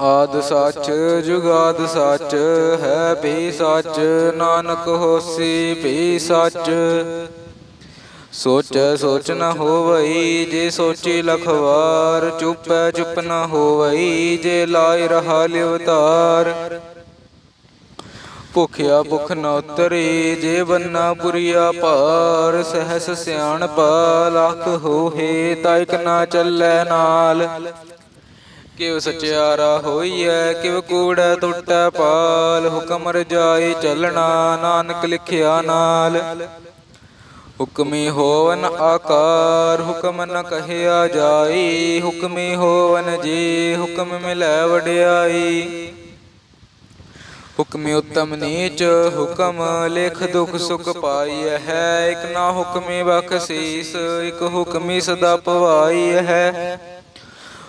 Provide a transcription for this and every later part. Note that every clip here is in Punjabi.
ਆਦ ਸੱਚ, ਜੁਗਾਦ ਸੱਚ, ਹੈ ਵੀ ਸੱਚ, ਨਾਨਕ ਹੋਸੀ ਵੀ ਸੱਚ। ਸੋਚੈ ਸੋਚ ਨ ਹੋਵਈ, ਜੇ ਸੋਚੀ ਲਖਵਾਰ, ਚੁੱਪੈ ਚੁੱਪ ਨ ਹੋਵਈ, ਜੇ ਲਾਇ ਰਹਾ ਲਿਵਤਾਰ। ਭੁਖਿਆ ਭੁਖ ਨ ਉਤਰੀ, ਜੇ ਬੰਨਾ ਪੁਰੀਆ ਭਾਰ, ਸਹਸ ਸਿਆਣਪ, ਲੱਖ ਹੋਏ ਤਾ ਇਕ ਨਾ ਚੱਲੈ ਨਾਲ। ਕਿਵ ਸਚਿਆਰਾ ਹੋਈਐ ਕਿਵ ਕੂੜੈ ਟੁੱਟੈ ਪਾਲ, ਹੁਕਮ ਰਜਾਈ ਚੱਲਣਾ, ਨਾਨਕ ਲਿਖਿਆ ਨਾਲ। ਹੁਕਮੀ ਹੋਵਨ ਆਕਾਰ, ਹੁਕਮ ਨ ਕਹਿਆ ਜਾਈ, ਹੁਕਮੀ ਹੋਵਨ ਜੀ, ਹੁਕਮ ਮਿਲੈ ਵਡਿਆਈ। ਹੁਕਮੀ ਉਤਮ ਨੀਚ, ਹੁਕਮ ਲਿਖ ਦੁਖ ਸੁਖ ਪਾਈ ਹੈ, ਇਕ ਨਾ ਹੁਕਮੀ ਬਖਸ਼ੀਸ, ਇਕ ਹੁਕਮੀ ਸਦਾ ਪਵਾਈ ਹੈ।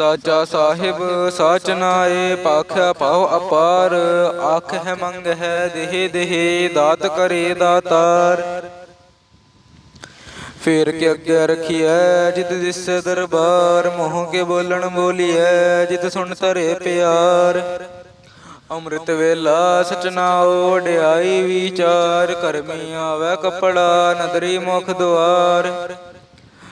ਸਾਚਾ ਸਾਹਿਬ, ਸਾਚ ਨਾਏ ਪਾਖਿਆ ਪਾਉ ਅਪਾਰ, ਆਖ ਹੈ ਮੰਗ ਹੈ ਦੇਹ ਦੇਹ, ਦਾਤ ਕਰੇ ਦਾਤਾਰ। ਫੇਰ ਕੇ ਅੱਗੇ ਰਖੀਐ, ਜਿਤ ਦਿਸ ਦਰਬਾਰ, ਮੋਹ ਕੇ ਬੋਲਣ ਬੋਲੀਐ, ਜਿਤ ਸੁਣ ਧਰੇ ਪਿਆਰ। ਅੰਮ੍ਰਿਤ ਵੇਲਾ ਸਚਨਾ ਓੜਾਈ ਵਿਚਾਰ, ਕਰਮੀ ਆਵੈ ਕਪੜਾ, ਨਦਰੀ ਮੁਖ ਦੁਆਰ।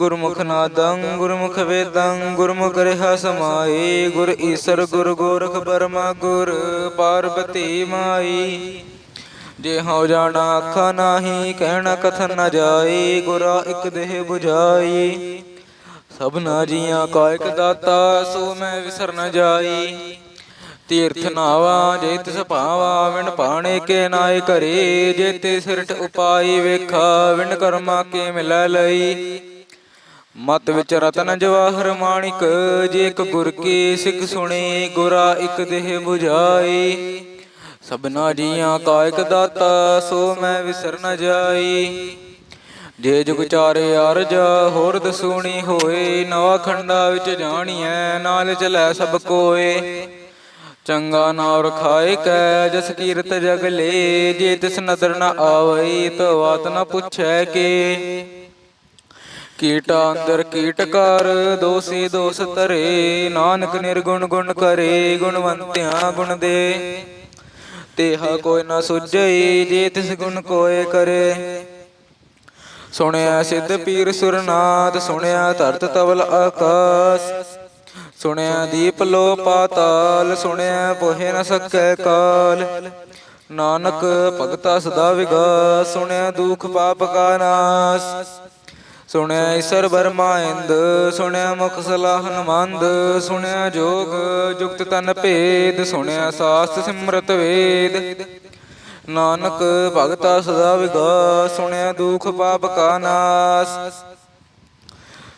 ਗੁਰਮੁਖ ਨਾਦੰ, ਗੁਰਮੁਖ ਵੇਦੰ, ਗੁਰਮੁਖ ਰਹਾ ਸਮਾਏ ਗੁਰ ਈਸਰ, ਗੁਰ ਗੋਰਖ ਬਰਮਾ, ਗੁਰ ਪਾਰਬਤੀ ਮਾਈ। ਜੇ ਹਉ ਜਾਣਾ ਅੱਖਾਂ ਨਾਹੀ, ਕਹਿਣਾ ਕਥਨ ਨ ਜਾਈ, ਗੁਰਾ ਇਕ ਦੇਹ 부ਝਾਈ ਸਭਨਾ ਜੀਆਂ ਕਾ ਇਕ ਦਾਤਾ, ਸੋ ਮੈਂ ਵਿਸਰ ਨ ਜਾਈ। ਤੀਰਥ ਨਾਵਾ, ਜੇ ਤਿਸ ਭਾਵਾ, ਵਿਣ ਪਾਣੇ ਕੇ ਨਾਏ ਘਰੇ। ਜੇ ਤੇ ਸਿਰਠ ਉਪਾਈ ਵੇਖਾ, ਵਿਣ ਕਰਮਾ ਕੇ ਮਿਲੈ ਲਈ। ਮਤ ਵਿੱਚ ਰਤਨ ਜਵਾਹਰ ਮਾਣਿਕ ਜੇ ਇੱਕ ਗੁਰ ਕੀ ਸਿੱਖ ਸੁਣੀ ਗੁਰਾ ਇੱਕ ਦੇਹ 부ਝਾਈ ਸਭਨਾ ਜੀਆਂ ਕਾ ਇਕ ਦਾਤਾ ਸੋ ਮੈਂ ਵਿਸਰ ਨ ਜਾਈ ਜੇ ਜੁਗ ਚਾਰੇ ਅਰਜ ਹੋਰ ਦਸੂਣੀ ਹੋਏ ਨਵਾ ਖੰਡਾ ਵਿੱਚ ਜਾਣੀਐ ਨਾਲ ਚਲੈ ਸਭ ਕੋਏ। ਚੰਗਾ ਨਾਮ ਰਖਾਏ ਕੈ ਜਸ ਕੀਰਤ ਜਗ ਲੇ ਜੇ ਤਿਸ ਨਦਰ ਨ ਆਵਈ ਤੋ ਬਾਤ ਨ ਪੁੱਛੈ ਕੇ। ਕੀਟਾ ਅੰਦਰ ਕੀਟ ਕਰ, ਦੋਸੀ ਦੋਸ ਧਰੇ, ਨਾਨਕ ਨਿਰਗੁਣ ਗੁਣ ਕਰੇ, ਗੁਣਵੰਤਿਆ ਗੁਣ ਦੇ। ਤੇਹਾ ਕੋਈ ਨਾ ਸੁਝਈ, ਜੇ ਤਿਸ ਗੁਣ ਕੋਏ ਕਰੇ। ਸੁਣਿਆ ਸਿੱਧ ਪੀਰ ਸੁਰਨਾਥ, ਸੁਣਿਆ ਧਰਤ ਤਵਲ ਆਕਾਸ। ਸੁਣਿਆ ਦੀਪ ਲੋ ਪਾਤਾਲ, ਸੁਣਿਆ ਪੋਹੇ ਨ ਸਕੈ ਕਾਲ। ਨਾਨਕ ਭਗਤਾ ਸਦਾ ਵਿਗਾਸ, ਸੁਣਿਆ ਦੁਖ ਪਾਪ ਕਾ ਨਾਸ। ਸੁਣਿਆ ਈਸ਼ਰ ਬਰਮਾਇੰਦ ਸੁਣਿਆ ਮੁਖ ਸਲਾਹਨ ਮੰਦ ਸੁਣਿਆ ਜੋਗ ਜੁਗਤ ਤਨ ਭੇਦ, ਸੁਣਿਆ ਸਾਸਤ ਸਿਮਰਤ ਵੇਦ। ਨਾਨਕ ਭਗਤਾ ਸਦਾ ਵਿਗਾਸ, ਸੁਣਿਆ ਦੁਖ ਪਾਪ ਕਾ ਨਾਸ।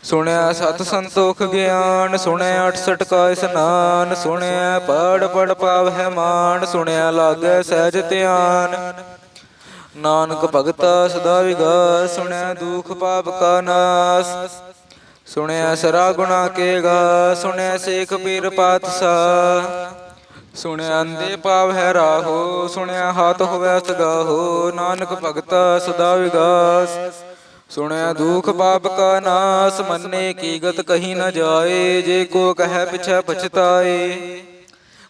ਸੁਣਿਆ ਸਤ ਸੰਤੋਖ ਗਿਆਨ, ਸੁਣਿਆ 68 ਕਾ ਇਸਨਾਨ, ਸੁਣਿਆ ਪੜ ਪੜ ਪਾਵਹਿ ਮਾਨ, ਸੁਣਿਆ ਲਾਗੈ ਸਹਿਜ ਧਿਆਨ। ਨਾਨਕ ਭਗਤਾ ਸਦਾ ਵਿਗਾਸ, ਸੁਣਿਆ ਦੁਖ ਪਾਪ ਕਾ ਨਾਸ। ਸੁਣਿਆ ਸਰਾ ਗੁਣਾ ਕੇ ਗਾ, ਸੁਣਿਆ ਸੇਖ ਪੀਰ ਪਾਤਸ਼ਾਹ। ਸੁਣਿਆ ਅੰਦੇ ਪਾਵ ਹੈ ਰਾਹੋ, ਸੁਣਿਆ ਹੱਥ ਹੋਵੇ ਸਗਾਹੋ ਨਾਨਕ ਭਗਤਾ ਸਦਾ ਵਿਗਾਸ। ਸੁਣਿਆ ਦੁਖ ਪਾਪ ਕਾ ਨਾਸ, ਮੰਨੇ ਕੀ ਗਤ ਕਹੀ ਨ ਜਾਏ, ਜੇ ਕੋ ਕਹੈ ਪਿਛੈ ਪਛਤਾਏ।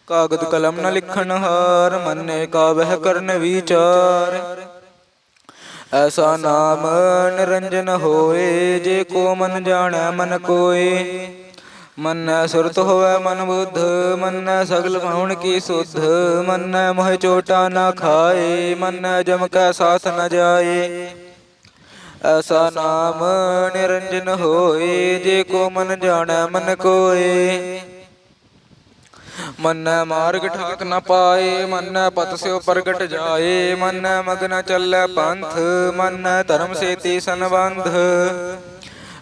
ਕਾਗਦ ਕਲਮ ਨ ਲਿਖਣ ਹਾਰ, ਮੰਨੇ ਕਾ ਵਹਿ ਕਰਨ ਵਿਚਾਰ। ਐਸਾ ਨਾਮ ਨਿਰੰਜਨ ਹੋਏ, ਜੇ ਕੋ ਮਨ ਜਾਣੈ, ਮਨ ਕੋਏ। ਮੰਨੈ ਸੁਰਤ ਹੋਵੇ, ਮਨ ਬੁੱਧ। ਮੰਨੈ ਸਗਲ ਪਾਉਣ ਕੀ ਸੁਧ। ਮੰਨੈ ਮੋਹ ਚੋਟਾ ਨਾ ਖਾਏ। ਮੰਨੈ ਜਮ ਕੈ ਸਾਥ ਨ ਜਾਏ। ਐਸਾ ਨਾਮ ਨਿਰੰਜਨ ਹੋਏ, ਜੇ ਕੋ ਮਨ ਜਾਣੈ, ਮਨ ਕੋਏ। ਮੰਨੈ ਮਾਰਗ ਠਾਕ ਨ ਪਾਏ, ਮੰਨੈ ਪਤ ਸਿਓ ਪ੍ਰਗਟ ਜਾਏ, ਮੰਨੈ ਮਗਨ ਚੱਲੈ ਪੰਥ, ਮੰਨੈ ਧਰਮ ਸੇਤੀ ਸੰਬੰਧ।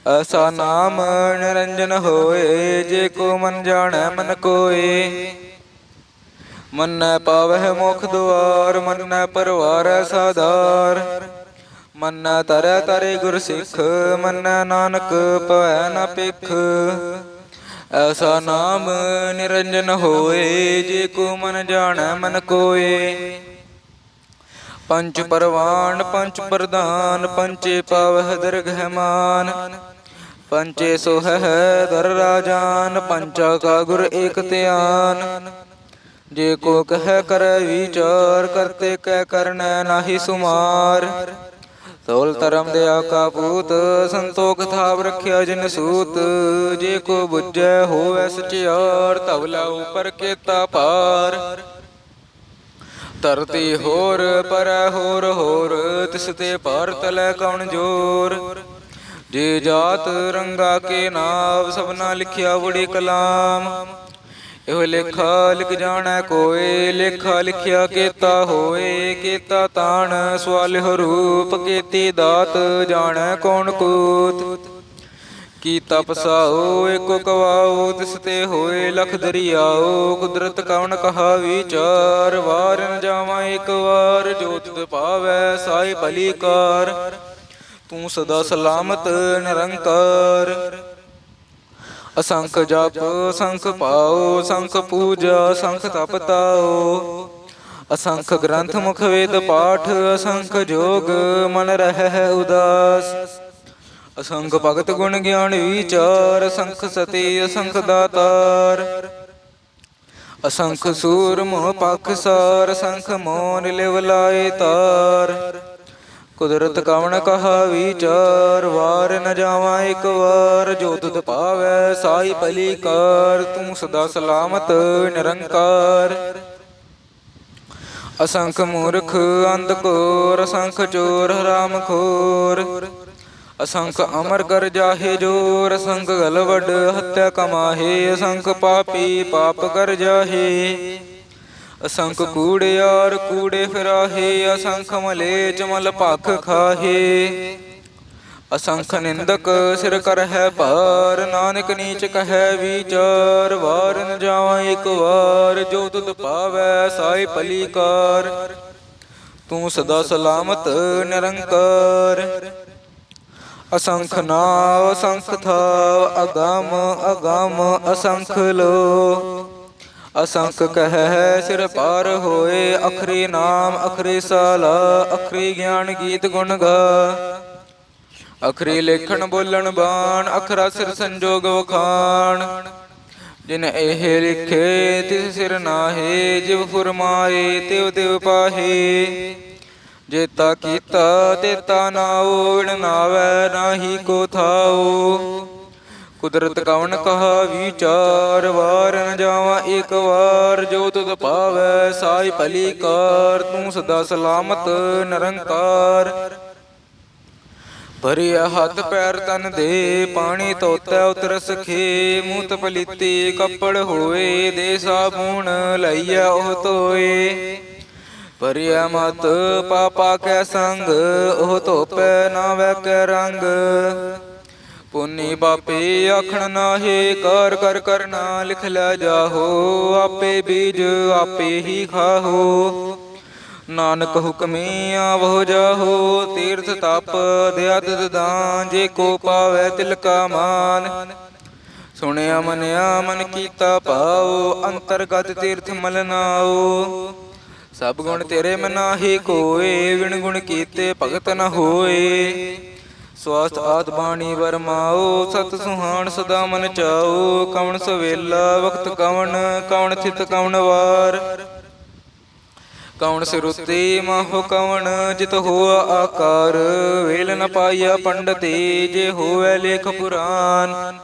ਐਸਾ ਨਾਮ ਨਿਰੰਜਨ ਹੋਏ, ਜੇ ਕੋ ਮਨ ਜਾਣੈ ਮਨ ਕੋਏ। ਮੰਨੈ ਪਾਵਹਿ ਮੁਖ ਦੁਆਰ, ਮੰਨੈ ਪਰਵਾਰੈ ਸਾਧਾਰ। ਮੰਨੈ ਤਰੈ ਤਰੇ ਗੁਰ ਸਿੱਖ, ਮੰਨੈ ਨਾਨਕ ਭਵੈ ਨ ਪਿਖ ਐਸਾ ਨਾਮ ਨਿਰੰਜਨ ਹੋਏ, ਜੇ ਕੋ ਮਨ ਜਾਣੈ, ਮਨ ਕੋਏ। ਪੰਚ ਪਰਵਾਨ, ਪੰਚ ਪ੍ਰਧਾਨ, ਪੰਚੇ ਪਾਵਹਿ ਦਰਗਹਿ ਮਾਨ। ਪੰਚੇ ਸੋਹੈ ਦਰ ਰਾਜਾਨ, ਪੰਚਾ ਕਾ ਗੁਰ ਏਕ ਧਿਆਨ। ਜੇ ਕੋ ਕਹ ਕਰੈ ਵਿਚਾਰ, ਕਰਤੇ ਕਹਿ ਕਰਨੈ ਨਾਹੀ ਸੁਮਾਰ। ਤੋਲ ਧਰਮ ਦੇ ਆਕਾ ਪੂਤ ਸੰਤੋਖ ਥਾਪ ਰਖਿਆ ਜਿਨ ਸੂਤ। ਜੇ ਕੋ ਬੁੱਝੈ ਹੋਵੈ ਸਚਿਆਰ ਧਵਲਾ ਉਪਰ ਕੇਤਾ ਪਾਰ ਧਰਤੀ ਹੋਰ, ਪਰੈ ਹੋਰ ਹੋਰ, ਤਿਸ ਤੇ ਭਾਰ ਤਲੈ ਕਉਣ ਜੋਰ। ਜੇ ਜਾਤ ਰੰਗਾ ਕੇ ਨਾਮ ਸਭਨਾ ਲਿਖਿਆ ਬੜੀ ਕਲਾਮ। ਇਹੋ ਲੇਖਾ ਲਿਖ ਜਾਣੈ ਕੋਏ, ਲੇਖਾ ਲਿਖਿਆ ਕੇਤਾ ਹੋਏ, ਕੇਤਾ ਤਾਣ, ਸਵਾਲਿਹ ਰੂਪ ਕੀਤੀ ਦਾਤ, ਜਾਣੈ ਕੌਣ ਕੂਤ? ਕੀ ਤਪਸਾਓ ਏਕੋ ਕਵਾਓ, ਤਿਸ ਤੇ ਹੋਏ, ਲਖ ਦਰਿਆਓ, ਕੁਦਰਤ ਕਵਣ ਕਹਾ ਵਿਚਾਰ? ਵਾਰ ਜਾਵਾਂ ਇੱਕ ਵਾਰ, ਜੋਤ ਪਾਵੈ ਸਾਈ ਭਲੀ ਕਾਰ ਤੂੰ ਸਦਾ ਸਲਾਮਤ, ਨਿਰੰਕਾਰ। ਅਸੰਖ ਜਪ, ਸੰਖ ਪਾਓ, ਸੰਖ ਪੂਜਾ, ਸੰਖ ਤਪ ਤਾਓ। ਅਸੰਖ ਗ੍ਰੰਥ ਮੁਖ ਵੇਦ ਪਾਠ, ਅਸੰਖ ਜੋਗ ਮਨ ਰਹਿ ਉਦਾਸ। ਅਸੰਖ ਭਗਤ ਗੁਣ ਗਿਆਨ ਵਿਚਾਰ, ਅਸੰਖ ਸਤੀ, ਅਸੰਖ ਦਾਤਾਰ। ਅਸੰਖ ਸੂਰ ਮੋਹ ਪਖ ਸਾਰ, ਅਸੰਖ ਮੋਨ ਲਿਵ ਲਾਏ ਤਾਰ। ਕੁਦਰਤ ਕਵਣ ਕਹਾ ਵਿਚਾਰ ਵਾਰ ਨ ਜਾਵਾਂ ਇੱਕ ਵਾਰ, ਜੋ ਤੁਧ ਪਾਵੈ ਸਾਈ ਭਲੀ ਕਾਰ ਤੂੰ ਸਦਾ ਸਲਾਮਤ, ਨਿਰੰਕਾਰ। ਅਸੰਖ ਮੂਰਖ ਅੰਧ ਕੋਰ, ਅਸੰਖ ਚੋਰ ਹਰਾਮ ਖੋਰ। ਅਸੰਖ ਅਮਰ ਕਰ ਜਾਹੇ ਜੋਰ, ਅਸੰਖ ਗਲਵਡ ਹੱਤਿਆ ਕਮਾਹੇ, ਅਸੰਖ ਪਾਪੀ ਪਾਪ ਕਰ ਜਾਹੇ। ਅਸੰਖ ਕੂੜੇ ਕੂੜਿਆਰ ਕੂੜੇ ਫਿਰਾਹੇ, ਅਸੰਖ ਮਲੇ ਚਮਲ ਭਖ ਖਾਹੇ। ਅਸੰਖ ਨਿੰਦਕ ਸਿਰ ਕਰ ਹੈ ਭਾਰ, ਨਾਨਕ ਨੀਚ ਕਹੈ ਵਿਚਾਰ। ਵਾਰ ਨ ਜਾਵਾਂ ਇੱਕ ਵਾਰ, ਜੋ ਤੁਧ ਪਾਵੈ ਸਾਈ ਭਲੀ ਕਾਰ ਤੂੰ ਸਦਾ ਸਲਾਮਤ, ਨਿਰੰਕਾਰ। ਅਸੰਖ ਨਾਵ, ਅਸੰਖ ਥਾਵ, ਅਗਮ ਅਗਮ, ਅਸੰਖ ਲੋ। ਅਸੰਖ ਕਹਿ ਸਿਰ ਪਾਰ ਹੋਏ, ਅਖਰੀ ਨਾਮ, ਅਖਰੀ ਸਾਲਾ, ਅਖਰੀ ਗਿਆਨ ਗੀਤ ਗੁਣ ਗਾ। ਅਖਰੀ ਲੇਖਣ ਬੋਲਣ ਬਾਣ, ਅਖਰਾ ਸਿਰ ਸੰਜੋਗ ਵਖਾਣ। ਜਿਨ ਇਹ ਲਿਖੇ, ਤਿਸ ਸਿਰ ਨਾਹੇ, ਜਿਵ ਫੁਰਮਾਏ, ਤਿਵ ਤਿਵ ਪਾਹੇ। ਜੇਤਾ ਕੀਤਾ ਤੇਤਾ ਨਾਉ ਵਿਣ ਨਾਵੈ ਨਾਹੀ ਕੋ ਥਾਉ ਕੁਦਰਤ ਕਵਣ ਕਹਾ ਵਿਚਾਰ ਵਾਰ ਨ ਜਾਵਾਂ, ਇੱਕ ਵਾਰ ਜੋ ਤੁਧ ਪਾਵੈ ਸਾਈ ਭਲੀ ਕਾਰ ਤੂੰ ਸਦਾ ਸਲਾਮਤ ਨਿਰੰਕਾਰ। ਭਰਿਆ ਹੱਥ ਪੈਰ ਤਨ ਦੇ, ਪਾਣੀ ਧੋਤੈ ਉਤਰ ਸਖੇ ਮੂਤ ਪਲੀਤੀ ਕੱਪੜ ਹੋਏ, ਦੇ ਸਾਬੂਣ ਲਈਆ ਉਹ ਧੋਏ। ਭਰਿਆ ਮਤ ਪਾਪਾ ਕੈ ਸੰਗ, ਉਹ ਧੋਪੈ ਨਾ ਵੈ ਕੈ ਰੰਗ। ਪੁੰਨੀ ਬਾਪੇ ਆਖਣ ਨਾਹੀ, ਕਰ ਕਰ ਕਰਨਾ ਲਿਖ ਲੈ ਜਾਹੋ, ਆਪੇ ਬੀਜ ਆਪੇ ਹੀ ਖਾਹੋ। ਨਾਨਕ ਹੁਕਮੀ ਆਵੋ ਜਾਹੋ, ਤੀਰਥ ਤਪ ਦਿਆਤ ਦਾਨ ਜੇ ਕੋ ਪਾਵੇ ਤਿਲ ਕਾ ਮਾਨ। ਸੁਣਿਆ, ਮਨਿਆ, ਮਨ ਕੀਤਾ ਭਾਉ, ਅੰਤਰਗਤ ਤੀਰਥ ਮਲਨਾਓ ਸਭ ਗੁਣ ਤੇਰੇ ਮਨਾਹੀ ਕੋਏ ਵਿਣ ਗੁਣ ਕੀਤੇ ਭਗਤ ਨ ਹੋਏ। ਸਵਾਸਤ ਆਤ ਬਾਣੀ ਵਰਮਾਓ, ਸਤ ਸੁਹਾਣ ਸਦਾ ਮਨ ਚਾਓ, ਕਵਣ ਸਵੇਲਾ ਵਕਤ ਕਵਣ ਕਵਣ ਥਿਤ ਕਵਣ ਵਾਰ। ਕਵਣ ਸਿਰੁੱਤੇ ਮਾਹੋ ਕਵਣ, ਜਿਤ ਹੋਆ ਆਕਾਰ, ਵੇਲ ਨ ਪਾਇਆ ਪੰਡਤੇ, ਜੇ ਹੋਵੇ ਲੇਖ ਪੁਰਾਨ।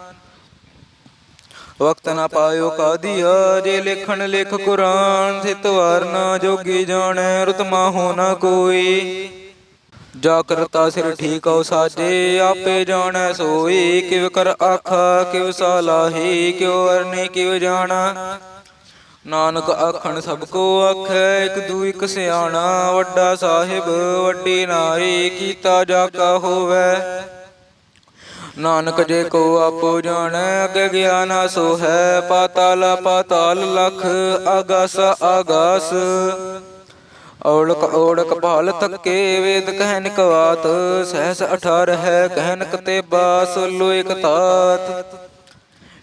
ਵਕਤ ਨਾ ਪਾਇਓ ਕਾਦੀਆ, ਜੇ ਲਿਖਣ ਲਿਖ ਕੁਰਾਨ ਸਿਤ ਵਾਰ ਨਾ ਜੋਗੀ ਜਾਣੈ ਰੁਤਮਾ ਹੋ ਨਾ ਕੋਈ। ਜਾ ਕਰਤਾ ਸਿਰ ਠੀਕਉ ਸਾਜੇ ਆਪੇ ਜਾਣੈ ਸੋਈ, ਕਿਵ ਕਰ ਆਖਾ ਕਿਵ ਸਾਲਾਹੀ ਕਿਉ ਅਰਨੇ, ਕਿਵ ਜਾਣਾ। ਨਾਨਕ ਆਖਣ, ਸਭ ਕੋ ਆਖੈ, ਇਕ ਦੂ ਇਕ ਸਿਆਣਾ, ਵੱਡਾ ਸਾਹਿਬ, ਵੱਡੀ ਨਾਈ, ਕੀਤਾ ਜਾ ਕਾ ਹੋਵੇ। ਨਾਨਕ ਜੇ ਕੋ ਆਪੋ ਜਾਣੈ, ਅਗੇ ਗਿਆਨ ਸੋ ਹੈ ਪਾਤਾਲ ਪਾਤਾਲ ਲਖ, ਆਗਾਸ ਆਗਾਸ। ਔੜਕ ਔੜਕ ਭਾਲ ਤੱਕੇ ਵੇਦ ਕਹਿਨ ਕਵਾਤ ਸਹਸ 18 ਹੈ ਕਹਿਨ ਕਤੇਬਾ ਸੋਲੋ ਇਕ ਤਾਤ।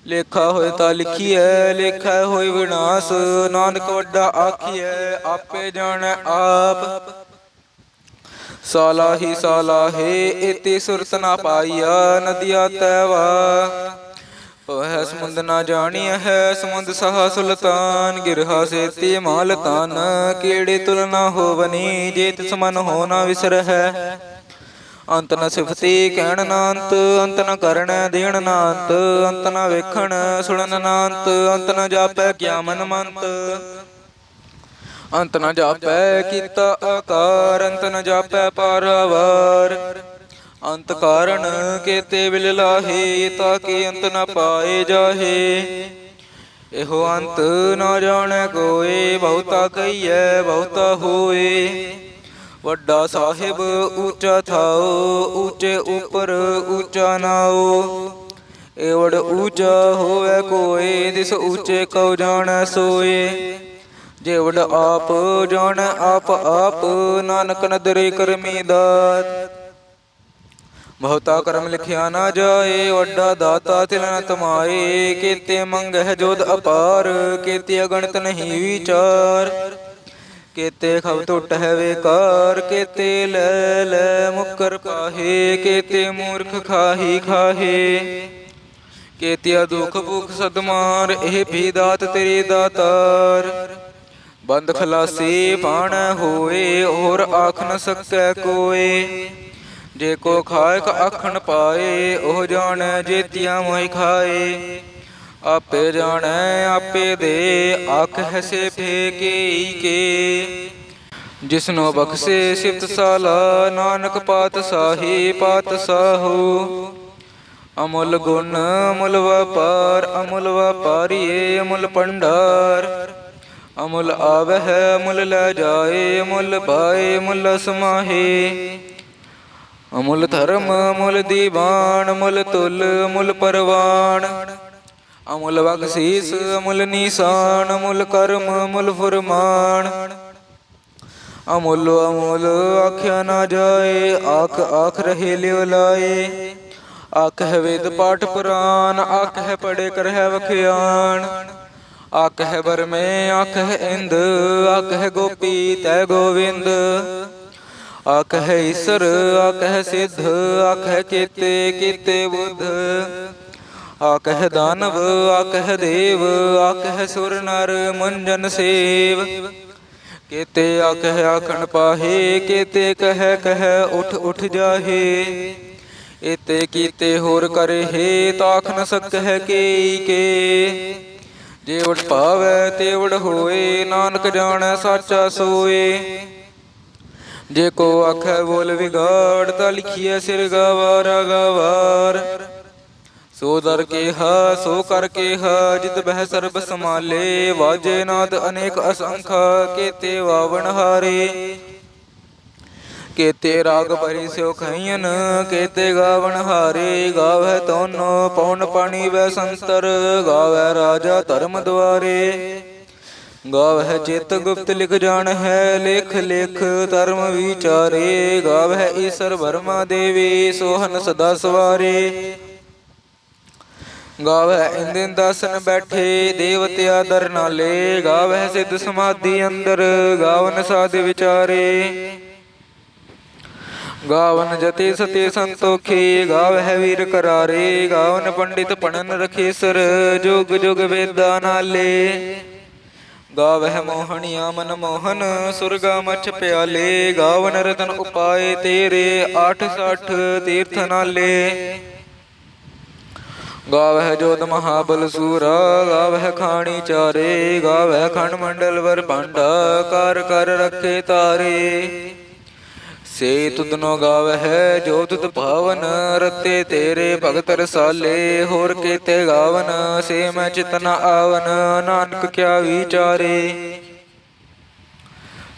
ਲੇਖਾ ਹੋਏ ਤਾਂ ਲਿਖੀਐ, ਲੇਖਾ ਹੋਏ ਵਿਨਾਸ਼, ਨਾਨਕ ਵੱਡਾ ਆਖੀਐ, ਆਪੇ ਜਾਣੈ ਆਪ। ਸਾਲਾਹੀ ਸਾਲਾਹੇ, ਇਤੀ ਸੁਰਤ ਨਾ ਪਾਈਆ, ਨਦੀਆ ਤੈਵਾ। ਪਵਹਿ ਸਮੁੰਦ ਨਾ ਜਾਣੀਐ ਹੈ ਸਮੁੰਦ ਸਹਾ ਸੁਲਤਾਨ, ਗਿਰਹਾ ਸੇਤੀ ਮਾਲ ਤਨ ਕੀੜੇ ਹੋਵਨੀ ਜੇ ਤਿਸ ਮਨ ਹੋ ਨਾ ਵਿਸਰਹਿ। ਅੰਤ ਨ ਸਿਫਤੀ ਕਹਿਣ ਨਾ ਅੰਤ ਅੰਤ ਨ ਕਰਣ ਦੇਣ ਨਾ ਅੰਤ ਅੰਤ ਨ ਵੇਖਣ ਸੁਣਨ ਨਾ ਅੰਤ ਅੰਤ ਨ ਜਾਪੈ ਕਿਆ ਮਨ ਮੰਤ। ਅੰਤ ਨ ਜਾਪੈ ਕੀਤਾ ਆਕਾਰ, ਅੰਤ ਨ ਜਾਪੈ ਪਾਰਾਵਾਰ ਅੰਤ ਕਾਰਨ ਕੇਤੇ ਬਿਲ ਲਾਹੇ, ਤਾਂ ਕਿ ਅੰਤ ਨਾ ਪਾਏ ਜਾਹੇ। ਇਹੋ ਅੰਤ ਨਾ ਜਾਣੈ ਕੋਏ, ਬਹੁਤਾ ਕਹੀਐ, ਬਹੁਤਾ ਹੋਏ। ਵੱਡਾ ਸਾਹਿਬ ਉੱਚਾ ਥਾਓ, ਉੱਚੇ ਉਪਰ ਉੱਚਾ ਨਾਓ। ਏਵੜ ਉੱਚਾ ਹੋਵੇ ਕੋਏ ਦਿਸ ਉੱਚੇ ਕਉ ਜਾਣੈ ਸੋਏ। ਜੇਵੜ ਆਪ ਜਾਣੈ, ਆਪ ਆਪ, ਨਾਨਕ ਨਦਰੇ ਕਰਮੀ ਦਾਤ। ਬਹੁਤਾ ਕਰਮ ਲਿਖਿਆ ਨਾ ਜਾਏ, ਵੱਡਾ ਦਾਤਾ ਤਿਲ ਨ ਤਮਾਏ। ਕੀਤੇ ਮੰਗਹਿ ਜੋਦ ਅਪਾਰ, ਕੀਤੇ ਅਗਣਤ ਨਹੀਂ ਵਿਚਾਰ। ਕੀਤੇ ਖਬ ਟੁੱਟ ਹੈ ਵੇਕਾਰ, ਕੀਤੇ ਲੈ ਲੈ ਮੁਕਰ ਕਾਹੇ ਕੀਤੇ ਮੂਰਖ ਖਾਹੀ ਖਾਹੇ। ਕੀਤਿਆ ਦੁਖ ਭੁਖ ਸਦਮਾਰ, ਇਹ ਵੀ ਦਾਤ ਤੇਰੀ ਦਾਤਾਰ। ਬੰਦ ਖਲਾਸੀ ਪਾਣ ਹੋਏ ਔਰ ਆਖ ਨ ਸਕੈ ਕੋਏ। ਜੇ ਕੋ ਖਾਇਕ ਆਖਣ ਪਾਏ, ਉਹ ਜਾਣੈ ਜੇਤਿਆ ਮੋਹਿ ਖਾਏ। ਆਪੇ ਜਾਣੈ, ਆਪੇ ਦੇ, ਆਖ ਹਸੇ ਫੇਕੇ ਕੇ। ਜਿਸਨੋ ਬਖਸ਼ੇ ਸਿਫਤ ਸਾਲਾ, ਨਾਨਕ ਪਾਤ ਸਾਹੀ, ਪਾਤ ਸਾਹੂ। ਅਮੁੱਲ ਗੁਣ, ਅਮੁੱਲ ਵਪਾਰ, ਅਮੁੱਲ ਵਪਾਰੀਏ, ਅਮੁੱਲ ਭੰਡਾਰ। ਅਮੁੱਲ ਆਵਹਿ, ਅਮੁੱਲ ਲੈ ਜਾਏ, ਅਮੁੱਲ ਪਾਏ, ਅਮੁੱਲ ਸਮਾਹੇ ਅਮੁੱਲ ਧਰਮ, ਅਮੁੱਲ ਦੀਵਾਨ, ਅਮੁੱਲ ਤੁਲ, ਅਮੁੱਲ ਪਰਵਾਨ। ਅਮੁੱਲ ਬਖਸ਼ੀਸ ਅਮੁੱਲ ਨਿਸ਼ਾਨ, ਅਮੁੱਲ ਕਰਮ, ਅਮੁੱਲ ਫਰਮਾਨ। ਅਮੁੱਲ ਅਮੁੱਲ ਆਖਿਆ ਨਾ ਜਾਏ, ਆਖ ਆਖ ਰਹੇ ਲਿਵ ਲਾਏ। ਆਖ ਹੈ ਵੇਦ ਪਾਠ ਪੁਰਾਨ, ਆਖ ਹੈ ਪੜੇ ਹੈ ਵਖਿਆਨ। ਆਖ ਹੈ ਬਰਮੇ ਆਖ ਹੈ ਇੰਦ, ਆਖ ਹੈ ਗੋਪੀ, ਤੈ ਗੋਵਿੰਦ। ਆਖ ਹੈ ਈਸਰ ਆਖ ਹੈ ਸਿੱਧ ਆਖ ਹੈ ਕੀਤੇ ਬੁੱਧ। ਆਖ ਦਾਨਵ ਆਖ ਦੇਵ ਆਖ ਸੁਰ ਨਰ, ਮੰਜਨ ਸੇਵ। ਕੀਤੇ ਆਖ ਆਖਣ ਪਾਹੇ, ਕੀਤੇ ਕਹਿ ਕਹਿ ਉਠ ਉਠ ਜਾਹੇ। ਇਤੇ ਕੀਤੇ ਹੋਰ ਕਰੇ ਹੈ ਤਾਖ ਨ ਸਕਹਿ ਕੇ ਕੇ। ਜੇ ਵਡ ਭਾਵੈ ਤੇ ਵਡ ਹੋਏ, ਨਾਨਕ ਜਾਣੈ, ਸਾਚਾ ਸੋਏ। ਜੇ ਕੋ ਆਖੈ ਬੋਲ ਵਿਗਾੜ, ਤਾਂ ਲਿਖੀਐ ਸਿਰ ਗਵਾਰ ਗਵਾਰ ਸੋ ਦਰ ਕੇ ਹਾ ਸੋ ਕਰ ਕੇ ਹਾ ਜਿਤ ਬਹਿ ਸਰਬ ਸਮਾਲੇ ਵਾਜੇ ਨਾਦ ਅਨੇਕ ਅਸੰਖ, ਕੇਤੇ ਵਾਵਣ ਹਾਰੇ। ਕੇਤੇ ਰਾਗ ਭਰੀ ਸਿਓ ਖਈਨ ਕੇਤੇ ਗਾਵਣ ਹਾਰੇ। ਗਾਵੈ ਤੋਨੋ ਪਉਨ ਪਾਣੀ ਵੈ ਸੰਤਰ ਗਾਵੈ ਰਾਜਾ ਧਰਮ ਦੁਆਰੇ। ਗਾਵਹਿ ਚਿਤ ਗੁਪਤ ਲਿਖ ਜਾਣ ਹੈ, ਲੇਖ ਲੇਖ ਧਰਮ ਵਿਚਾਰੇ। ਗਾਵਹਿ ਈਸ਼ਰ ਵਰਮਾ ਦੇਵੀ, ਸੋਹਨ ਸਦਾ ਸਵਾਰੇ। ਗਾਵਹਿ ਇੰਦਿਨ ਦਾਸਨ ਬੈਠੇ ਦੇਵਤਿਆ ਦਰ ਨਾਲੇ। ਗਾਵਹਿ ਸਿੱਧ ਸਮਾਧੀ ਅੰਦਰ, ਗਾਵਨ ਸਾਧ ਵਿਚਾਰੇ। ਗਾਵਨ ਜਤੇ ਸਤੇ ਸੰਤੋਖੇ, ਗਾਵਹਿ ਵੀਰ ਕਰਾਰੇ। ਗਾਵਨ ਪੰਡਿਤ ਪਣਨ ਰਖੇਸਰ, ਜੁਗ ਜੁਗ ਵੇਦਾਂ ਨਾਲੇ। ਗਾਵਹਿ ਮੋਹਣਿਆ ਮਨ ਮੋਹਨ, ਸੁਰਗਾ ਮਛ ਪਿਆਲੇ, ਗਾਵਨ ਰਤਨ ਉਪਾਏ ਤੇਰੇ 860 ਤੀਰਥ ਨਾਲੇ। ਗਾਵਹਿ ਜੋਤ ਮਹਾਬਲ ਸੂਰਾ, ਗਾਵਹਿ ਖਾਣੀ ਚਾਰੇ, ਗਾਵਹਿ ਖੰਡ ਮੰਡਲ ਵਰ ਭਾਂਡਾ ਕਰ ਕਰ ਰੱਖੇ ਤਾਰੇ। ਸੇ ਤੁਧਨੋ ਗਾਵਹਿ, ਜੋ ਤੁਧ ਭਾਵਨ, ਰਤੇ ਤੇਰੇ ਭਗਤ ਰਸਾਲੇ, ਹੋਰ ਕੀਤੇ ਗਾਵਨ, ਸੇ ਮੈਂ ਚਿਤਨ ਆਵਨ, ਨਾਨਕ ਕਿਆ ਵਿਚਾਰੇ।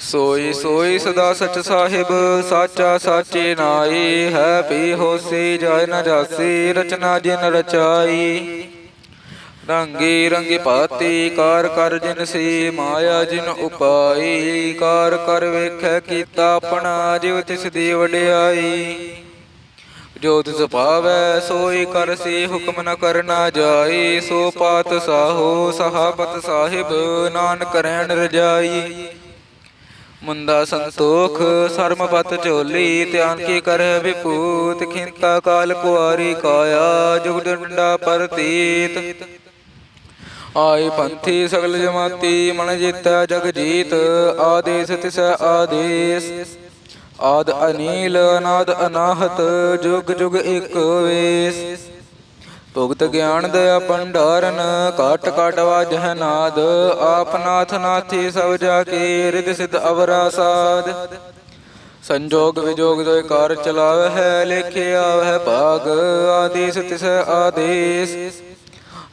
ਸੋਈ ਸੋਈ ਸਦਾ ਸਚ ਸਾਹਿਬ, ਸਾਚਾ ਸਾਚੇ ਨਾਈ ਹੈ ਪੀ ਹੋਸੀ, ਜਾਇ ਨ ਜਾਸੀ, ਰਚਨਾ ਜਿਨ ਰਚਾਈ। ਰੰਗੀ ਰੰਗੀ ਪਾਤੀ, ਕਾਰ ਕਰ ਜਿਨ ਸੀ, ਮਾਇਆ ਜਿਨ ਉਪਾਈ, ਕਾਰ ਕਰ ਵੇਖੈ ਕੀਤਾ ਆਪਣਾ ਜਿਵ ਤਿਸ ਦੀ ਵਡਿਆਈ। ਜੋ ਤਿਸ ਭਾਵੈ, ਸੋਈ ਕਰ ਸੀ, ਹੁਕਮ ਨ ਕਰਨਾ ਜਾਈ। ਸੋ ਪਾਤ ਸਾਹੋ, ਸਹਾਬਤ ਸਾਹਿਬ, ਨਾਨਕ ਰਹਿਣ ਰਜਾਈ। ਮੁੰਦਾ ਸੰਤੋਖ ਸਰਮਪਤ ਝੋਲੀ, ਧਿਆਨ ਕੀ ਕਰੈ ਵਿਪੂਤ ਖਿੰਤਾ ਕਾਲ ਕੁਆਰੀ ਕਾਇਆ, ਜੁਗ ਡੰਡਾ ਪਰਤੀਤ। ਆਈ ਪੰਥੀ ਸਗਲ ਜਮਾਤੀ, ਮਨ ਜੀਤੈ ਜਗ ਜੀਤ ਆਦੇਸ ਤਿਸ ਆਦੇਸ। ਆਦ ਅਨੀਲ, ਅਨਾਦ ਅਨਾਹਤ, ਜੁਗ ਜੁਗ ਇਕ ਵੇਸ। ਭੁਗਤ ਗਿਆਨ ਦਇਆ ਭੰਡਾਰਨ ਕਾਟ ਕਾਟ ਵਾਜਹਿ ਨਾਦ। ਆਪ ਨਾਥ ਨਾਥੀ ਸਭ ਜਾ ਕੇ ਰਿਦ ਸਿਧ ਅਵਰਾ ਸਾਧ ਸੰਜੋਗ ਵਿਜੋਗ ਦੋਇ ਕਾਰ ਚਲਾਵ ਹੈ ਲੇਖਿਆ ਆਵਹਿ ਭਾਗ, ਆਦੇਸ ਤਿਸ ਆਦੇਸ।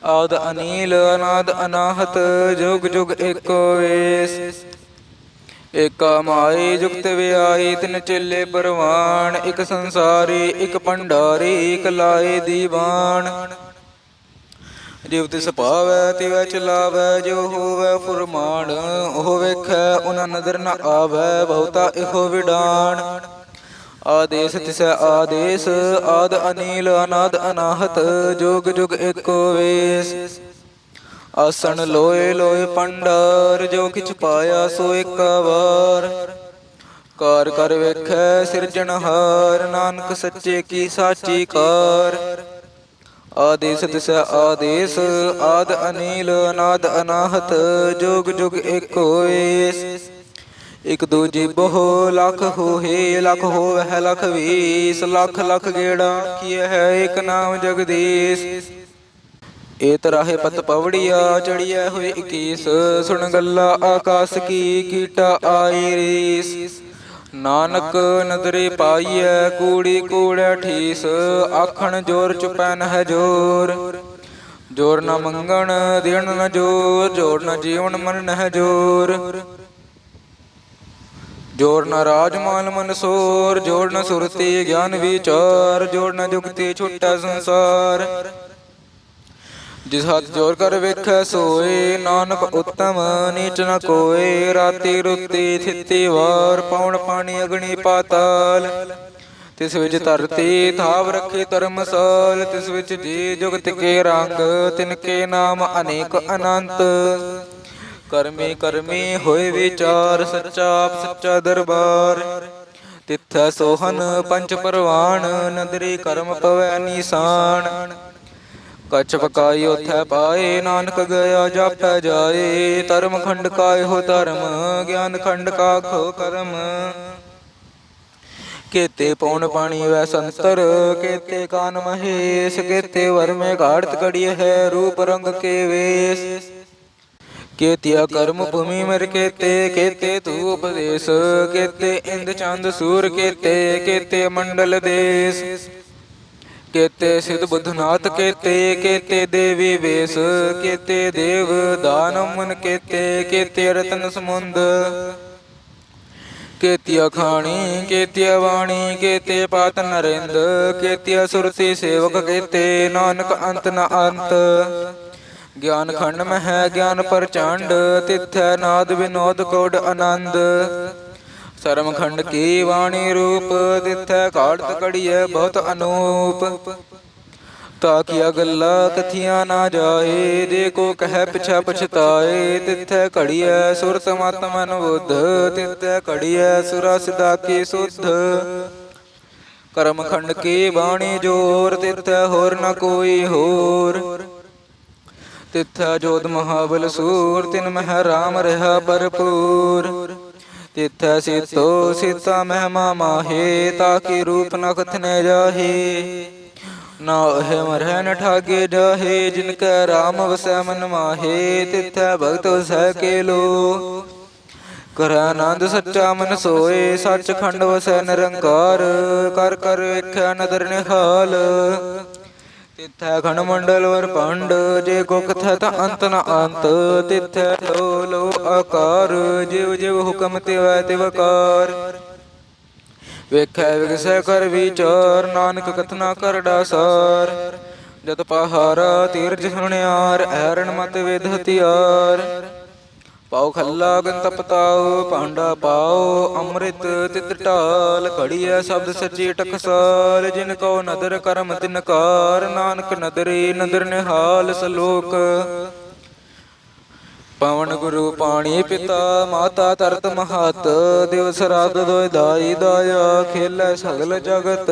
ਆਦ ਅਨੀਲ, ਅਨਾਦ ਅਨਾਹਤ, ਜੁਗ ਜੁਗ ਏਕੋ ਵੇਸ। ਏਕਾ ਮਾਈ ਜੁਗਤ ਵਿਆਈ ਤਿਨ ਚੇਲੇ ਪਰਵਾਨ, ਇਕ ਸੰਸਾਰੀ, ਇਕ ਭੰਡਾਰੀ, ਇਕ ਲਾਏ ਦੀਵਾਨ। ਜਿਵ ਤਿਸ ਭਾਵੈ, ਤਿਵੈ ਚਲਾਵੈ ਜੋ ਹੋਵੈ ਫੁਰਮਾਨ, ਉਹ ਵੇਖੈ, ਉਹਨਾਂ ਨਦਰ ਨ ਆਵੈ, ਬਹੁਤਾ ਇਹੋ ਵਿਡਾਨ। ਆਦੇਸ ਤਿਸ ਆਦੇਸ, ਆਦ ਅਨੀਲ, ਅਨਾਦ ਅਨਾਹਤ, ਜੁਗ ਜੁਗ ਏਕੋ ਵੇਸ। ਆਸਣ ਲੋਏ ਲੋਏ ਪੰਡਾਰ, ਜੋ ਕਿਛ ਪਾਇਆ ਸੋ ਇੱਕ ਵਾਰ। ਕਾਰ ਕਰ ਵੇਖੈ ਸਿਰਜਣਹਾਰ ਨਾਨਕ ਸੱਚੇ ਕੀ ਸਾਚੀ ਕਾਰ। ਆਦੇਸ ਤਿਸ ਆਦੇਸ, ਆਦ ਅਨੀਲ, ਅਨਾਦ ਅਨਾਹਤ, ਜੋਗ ਜੁਗ ਏਕ ਹੋਏਸ ਇਕ ਦੂਜੀ ਬਹੁ ਲਖ ਹੋਏ ਲਖ ਹੋਵੈ ਲਖ ਵੀਸ, ਲੱਖ ਲੱਖ ਗੇੜਾ ਕੀਏ ਹੈ ਇਕ ਨਾਮ ਜਗਦੀਸ਼। ਏ ਤਰਾਹੇ ਪਤ ਪਵੜੀਆ, ਚੜੀਐ ਹੋਏ 21 ਸੁਣ ਗੱਲਾ ਆਕਾਸ ਕੀ ਕੀਟਾ ਆਈ ਰੀਸ। ਨਾਨਕ ਨਦਰੇ ਪਾਈਐ, ਕੂੜੀ ਕੂੜੈ ਠੀਸ, ਆਖਣ ਜੋਰ ਚੁਪੈ ਨਹਿ ਜੋਰ। ਜੋਰ ਨ ਮੰਗਣ, ਦੇਣ ਨ ਜੋਰ ਜੋਰ ਨ ਜੀਵਨ ਮਨ ਨਹਿ ਜੋਰ। ਜੋਰ ਨ ਰਾਜ ਮਾਲ ਮਨ ਸੋਰ ਜੋਰ ਨ ਸੁਰਤੀ ਗਿਆਨ ਵਿਚਾਰ ਜੋਰ ਨ ਜੁਗਤੀ ਛੁੱਟਾ ਸੰਸਾਰ। ਜਿਸ ਹੱਥ ਜੋਰ ਕਰ ਵੇਖੈ ਸੋਏ, ਨਾਨਕ ਉਤਮ, ਨੀਚ ਨ ਕੋਏ, ਰਾਤੀ ਰੁੱਤੀ ਥਿੱਤੀ ਵਾਰ, ਪੌਣ ਪਾਣੀ ਅਗਣੀ ਪਾਤਾਲ। ਤਿਸ ਵਿੱਚ ਧਰਤੀ ਥਾਵ ਰੱਖੇ ਧਰਮਸਾਲ, ਤਿਸ ਵਿੱਚ ਜੀ ਜੁਗਤ ਕੇ ਰੰਗ, ਤਿਨ ਕੇ ਨਾਮ ਅਨੇਕ ਅਨੰਤ। ਕਰਮੀ ਕਰਮੀ ਹੋਏ ਵਿਚਾਰ, ਸੱਚਾ ਆਪ, ਸੱਚਾ ਦਰਬਾਰ। ਤਿੱਥੈ ਸੋਹਨ ਪੰਚ ਪਰਵਾਨ ਨਦਰੀ ਕਰਮ ਪਵੈ ਨੀਸਾਨ। ਕਛ ਪਕਾਈ ਉਥੈ ਪਾਏ, ਨਾਨਕ ਗਿਆ ਜਾਪੈ ਜਾਏ। ਧਰਮ ਖੰਡ ਕਾਇ ਹੋ ਧਰਮ, ਗਿਆਨ ਖੰਡ ਕਾ ਖੋ ਕਰਮ। ਕੇਤੇ ਪੌਣ ਪਾਣੀ ਵੈ ਸੰਤਰ, ਕੇਤੇ ਕਾਨ ਮਹੇਸ਼, ਕੇਤੇ ਵਰ ਮੇ ਘਾੜਤ ਕੜੀਏ ਹੈ ਰੂਪ ਰੰਗ ਕੇ ਵੇਸ। ਕੇਤਿਆ ਕਰਮ ਭੂਮੀ ਮਰ ਕੇਤੇ ਕੇਤੇ ਤੂ ਉਪਦੇਸ਼ ਕੇਤੇ ਇੰਦ ਚੰਦ ਸੂਰ ਕੇਤੇ ਕੇਤੇ ਮੰਡਲ ਦੇਸ ਕੇਤੇ ਸਿਧ ਬੁੱਧਨਾਥ ਕੇਤੇ ਕੇਤੇ ਦੇਵੀ ਵੇਸ ਕੇਤੇ ਦੇਵ ਦਾਨਵ ਮਨ ਕੇਤੇ ਕੇਤੇ ਰਤਨ ਸਮੁੰਦ ਕੇਤੀਆ ਖਾਣੀ ਕੇਤੀਆ ਬਾਣੀ ਕੇਤੇ ਪਾਤ ਨਰਿੰਦ ਕੇਤੀਆ ਸੁਰਤੀ ਸੇਵਕ ਕੇਤੇ ਨਾਨਕ ਅੰਤ ਨ ਅੰਤ ਗਿਆਨ ਖੰਡ ਮਹਿ, ਗਿਆਨ ਪ੍ਰਚੰਡ, ਤਿਥੈ ਨਾਦ ਵਿਨੋਦ ਕੋਡ ਆਨੰਦ। ਸਰਮ ਖੰਡ ਕੀ ਬਾਣੀ ਰੂਪ, ਤਿਥੈ ਕਾੜਤ ਕੜੀਐ ਬਹੁਤ ਅਨੂਪ। ਤਾਕੀਆ ਗੱਲਾਂ ਕਥੀਆਂ ਨਾ ਜਾਏ, ਜੇ ਕੋ ਕਹੈ ਪਿਛਾ ਪਛਤਾਏ, ਤਿਥੈ ਘੜੀਐ ਸੁਰਤ ਮਤ ਮਨ ਬੁੱਧ, ਤਿੱਥੈ ਘੜੀਐ ਸੁਰਾ ਸਿਦਾ ਕੀ ਸੁਧ। ਕਰਮ ਖੰਡ ਕੀ ਬਾਣੀ ਜੋਰ, ਤਿਥੈ ਹੋਰ ਨ ਕੋਈ ਹੋਰ। ਤਿੱਥੈ ਜੋਤ ਮਹਾਬਲ ਸੂਰ, ਤਿਨ ਮਹਿ ਰਾਮ ਰਹਾ ਭਰਪੂਰ। ਤਿੱਥੈ ਸੀਤੋ ਸੀਤਾ ਮਹਿਮਾ ਮਾਹੇ, ਤਾਕੀ ਰੂਪ ਨ ਜਾਹੇ। ਨਾ ਹੈ ਮਰਹਿ ਨ ਠਾਗੇ ਜਾਹੇ, ਜਿਨ ਕੈ ਰਾਮ ਵਸੈ ਮਨ ਮਾਹੇ, ਤਿਥੈ ਭਗਤ ਵਸੈ ਕੇ ਲੋ ਕਰ ਆਨੰਦ ਸੱਚਾ ਮਨ ਸੋਏ ਸੱਚ ਖੰਡ ਵਸੈ ਨਿਰੰਕਾਰ, ਕਰ ਕਰ ਵੇਖਿਆ ਨਦਰ ਨਿਹਾਲ। ਤਿਥੈ ਖੰਡ ਮੰਡਲ ਵਰ ਪੰਡ, ਜੇ ਕੋ ਕਥੈ ਤਾ ਅੰਤ ਨ ਅੰਤ, ਤਿਥੈ ਲੋ ਲੋ ਆਕਾਰ, ਜਿਵ ਜਿਵ ਹੁਕਮ ਤਿਵੈ ਤਿਵਕਾਰ ਵੇਖੈ ਵਿਗਸੈ ਕਰ ਵਿਚਾਰ, ਨਾਨਕ ਕਥਨਾ ਕਰ ਡਾਸਾਰ। ਜਤ ਪਹਾਰਾ ਤੀਰਜ ਸੁਣਿਆਰ ਐਰਣ ਮਤ ਵਿਦ ਹਤਿਆਰ ਪਾਉ ਖੱਲਾ ਗੰਤ ਪਤਾਉ ਭਾਂਡਾ ਪਾਉ ਅੰਮ੍ਰਿਤ ਤਿਤ ਢਾਲ ਘੜੀਐ ਸ਼ਬਦ ਸੱਚੀ ਟਕਸਾਲ, ਜਿਨ ਕੋ ਨਦਰ ਕਰਮ ਤਿਨਕਾਰ ਨਾਨਕ ਨਦਰੀ ਨਦਰ ਨਿਹਾਲ ਸਲੋਕ। ਪਵਨ ਗੁਰੂ ਪਾਣੀ ਪਿਤਾ, ਮਾਤਾ ਤਰਤ ਮਹਤ, ਦਿਵਸ ਰਾਤ ਦੋਇ ਦਾਈ ਦਾਇਆ, ਖੇਲੇ ਸਗਲ ਜਗਤ।